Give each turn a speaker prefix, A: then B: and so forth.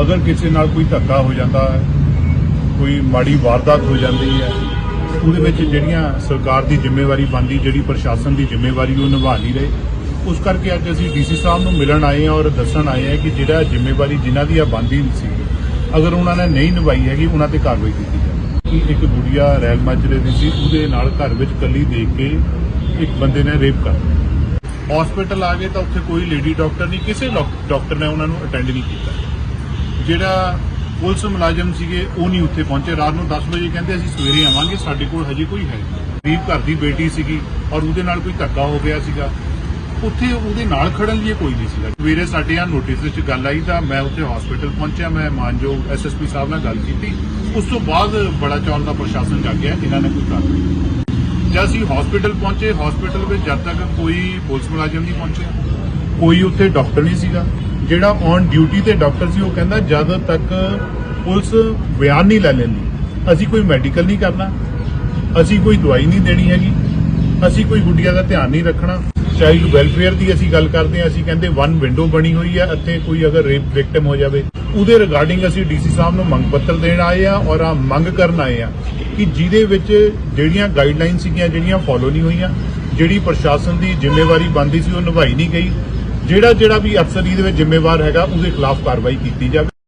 A: ਅਗਰ ਕਿਸੇ ਨਾਲ ਕੋਈ ਧੱਕਾ ਹੋ ਜਾਂਦਾ ਹੈ, ਕੋਈ ਮਾੜੀ ਵਾਰਦਾਤ ਹੋ ਜਾਂਦੀ ਹੈ, ਉਹਦੇ ਵਿੱਚ ਜਿਹੜੀਆਂ ਸਰਕਾਰ ਦੀ ਜ਼ਿੰਮੇਵਾਰੀ ਬਣਦੀ, ਜਿਹੜੀ ਪ੍ਰਸ਼ਾਸਨ ਦੀ ਜ਼ਿੰਮੇਵਾਰੀ ਉਹ ਨਿਭਾ ਨਹੀਂ ਰਹੇ, ਉਸ ਕਰਕੇ ਅੱਜ ਅਸੀਂ ਡੀਸੀ ਸਾਹਿਬ ਨੂੰ ਮਿਲਣ ਆਏ ਹਾਂ ਔਰ ਦੱਸਣ ਆਏ ਹਾਂ ਕਿ ਜਿਹੜਾ ਜ਼ਿੰਮੇਵਾਰੀ ਜਿਨ੍ਹਾਂ ਦੀ ਆ, ਬਣਦੀ ਸੀ। ਅਗਰ ਉਹਨਾਂ ਨੇ ਨਹੀਂ ਨਿਭਾਈ ਹੈਗੀ, ਉਹਨਾਂ ਤੇ ਕਾਰਵਾਈ ਕੀਤੀ ਜਾਵੇ। ਕਿ ਇੱਕ ਗੁੜੀਆ ਰੈਲ ਮਾਜਰੇ ਦੀ ਸੀ, ਉਹਦੇ ਨਾਲ ਘਰ ਵਿੱਚ ਕੱਲੀ ਦੇਖ ਕੇ ਇੱਕ ਬੰਦੇ ਨੇ ਰੇਪ ਕਰ ਦਿੱਤਾ। ਹਸਪੀਟਲ ਆ ਗਏ ਤਾਂ ਉੱਥੇ ਕੋਈ ਲੇਡੀ ਡਾਕਟਰ ਨਹੀਂ, ਕਿਸੇ ਡਾਕ- ਡਾਕਟਰ ਨੇ ਉਹਨਾਂ ਨੂੰ ਅਟੈਂਡ ਨਹੀਂ ਕੀਤਾ। ਜਿਹੜਾ ਪੁਲਿਸ ਮੁਲਾਜ਼ਮ ਸੀਗੇ, ਉਹ ਨਹੀਂ ਉੱਥੇ ਪਹੁੰਚੇ। ਰਾਤ ਨੂੰ 10 ਵਜੇ ਕਹਿੰਦੇ ਅਸੀਂ ਸਵੇਰੇ ਆਵਾਂਗੇ, ਸਾਡੇ ਕੋਲ ਹਜੇ ਕੋਈ ਹੈ ਨਹੀਂ। ਗਰੀਬ ਘਰ ਦੀ ਬੇਟੀ ਸੀਗੀ ਔਰ ਉਹਦੇ ਨਾਲ ਕੋਈ ਧੱਕਾ ਹੋ ਗਿਆ ਸੀਗਾ। ਉੱਥੇ ਉਹਦੇ ਨਾਲ ਖੜਨ ਲਈ ਕੋਈ ਨਹੀਂ ਸੀਗਾ। ਸਵੇਰੇ ਸਾਡੇ ਆ ਨੋਟਿਸ ਵਿੱਚ ਗੱਲ ਆਈ ਤਾਂ ਮੈਂ ਉੱਥੇ ਹਸਪੀਟਲ ਪਹੁੰਚਿਆ, ਮੈਂ ਮਾਨਯੋਗ ਐਸਐਸਪੀ ਸਾਹਿਬ ਨਾਲ ਗੱਲ ਕੀਤੀ। ਉਸ ਤੋਂ ਬਾਅਦ ਬੜਾ ਚੌਲ ਦਾ ਪ੍ਰਸ਼ਾਸਨ ਜਾ ਗਿਆ, ਇਹਨਾਂ ਨੇ ਕੋਈ ਕਾਰਵਾਈ ਜਦ ਅਸੀਂ ਹਸਪੀਟਲ ਪਹੁੰਚੇ ਹਸਪੀਟਲ ਵਿੱਚ ਜਦ ਤੱਕ ਕੋਈ ਪੁਲਿਸ ਮੁਲਾਜ਼ਮ ਨਹੀਂ ਪਹੁੰਚਿਆ, ਕੋਈ ਉੱਥੇ ਡਾਕਟਰ ਨਹੀਂ ਸੀਗਾ। ਜਿਹੜਾ ਔਨ ਡਿਊਟੀ ਤੇ ਡਾਕਟਰ ਸੀ, ਉਹ ਕਹਿੰਦਾ ਜਦ ਤੱਕ ਪੁਲਿਸ ਬਿਆਨ ਨਹੀਂ ਲੈ ਲੈਂਦੀ, ਅਸੀਂ ਕੋਈ ਮੈਡੀਕਲ ਨਹੀਂ ਕਰਨਾ, ਅਸੀਂ ਕੋਈ ਦਵਾਈ ਨਹੀਂ ਦੇਣੀ ਹੈਗੀ, ਅਸੀਂ ਕੋਈ ਗੁੱਡੀਆਂ ਦਾ ਧਿਆਨ ਨਹੀਂ ਰੱਖਣਾ ਚਾਈਲਡ ਵੈਲਫੇਅਰ ਦੀ ਅਸੀਂ ਗੱਲ ਕਰਦੇ ਹਾਂ, ਅਸੀਂ ਕਹਿੰਦੇ ਵਨ ਵਿੰਡੋ ਬਣੀ ਹੋਈ ਹੈ ਅਤੇ ਕੋਈ ਅਗਰ ਰੇਪ ਵਿਕਟਮ ਹੋ ਜਾਵੇ, ਉਹਦੇ ਰਿਗਾਰਡਿੰਗ ਅਸੀਂ ਡੀਸੀ ਸਾਹਿਬ ਨੂੰ ਮੰਗ ਪੱਤਰ ਦੇਣ ਆਏ ਆ ਔਰ ਆ ਮੰਗ ਕਰਨ ਆਏ ਆ ਕਿ ਜਿਹਦੇ ਵਿੱਚ ਜਿਹੜੀਆਂ ਗਾਈਡਲਾਈਨ ਸੀਗੀਆਂ, ਜਿਹੜੀਆਂ ਫੋਲੋ ਨਹੀਂ ਹੋਈਆਂ, ਜਿਹੜੀ ਪ੍ਰਸ਼ਾਸਨ ਦੀ ਜ਼ਿੰਮੇਵਾਰੀ ਬਣਦੀ ਸੀ, ਉਹ ਨਿਭਾਈ ਨਹੀਂ ਗਈ ਜਿਹੜਾ ਜਿਹੜਾ ਵੀ ਅਫਸਰ ਇਹਦੇ ਵਿੱਚ ਜ਼ਿੰਮੇਵਾਰ ਹੈਗਾ ਉਹਦੇ ਖਿਲਾਫ ਕਾਰਵਾਈ ਕੀਤੀ ਜਾਵੇ।